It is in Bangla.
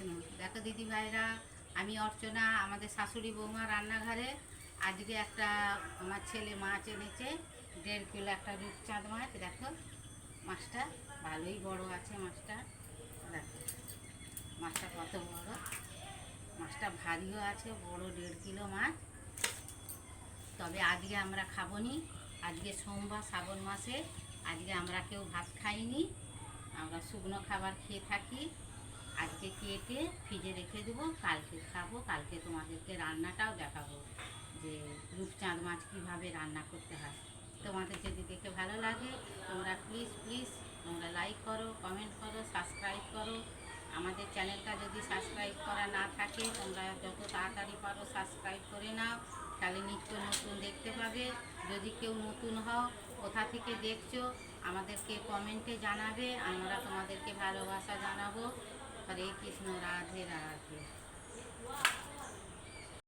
কৃষ্ণ দেখো দিদি ভাইরা আমি অর্চনা, আমাদের শাশুড়ি বৌমা রান্নাঘরে, আজকে একটা আমার ছেলে মাছ এনেছে, দেড় কিলো একটা রূপচাঁদ মাছ, দেখো, মাছটা ভালোই বড় আছে মাছটা, দেখো, মাছটা কত বড়, মাছটা ভারীও আছে, বড় দেড় কিলো মাছ, তবে আজকে আমরা খাব নি আজকে সোমবার শ্রাবণ মাসে, আজকে আমরা কেউ ভাত খাইনি, আমরা শুকনো খাবার খেয়ে থাকি আজকে কেটে ফ্রিজে রেখে দেবো, কালকে খাব, কালকে তোমাদেরকে রান্নাটাও দেখাবো যে রূপচাঁদ মাছ কীভাবে রান্না করতে হয়। তোমাদের যদি দেখে ভালো লাগে, তোমরা প্লিজ প্লিজ তোমরা লাইক করো কমেন্ট করো সাবস্ক্রাইব করো। আমাদের চ্যানেলটা যদি সাবস্ক্রাইব করা না থাকে, তোমরা যত তাড়াতাড়ি পারো সাবস্ক্রাইব করে নাও। তাহলে নিত্য নতুন দেখতে পাবে। যদি কেউ নতুন হও, কোথা থেকে দেখছ, আমাদেরকে কমেন্টে জানাবে। আমরা তোমাদেরকে ভালোবাসা জানাব। हरे कृष्ण राधे राधे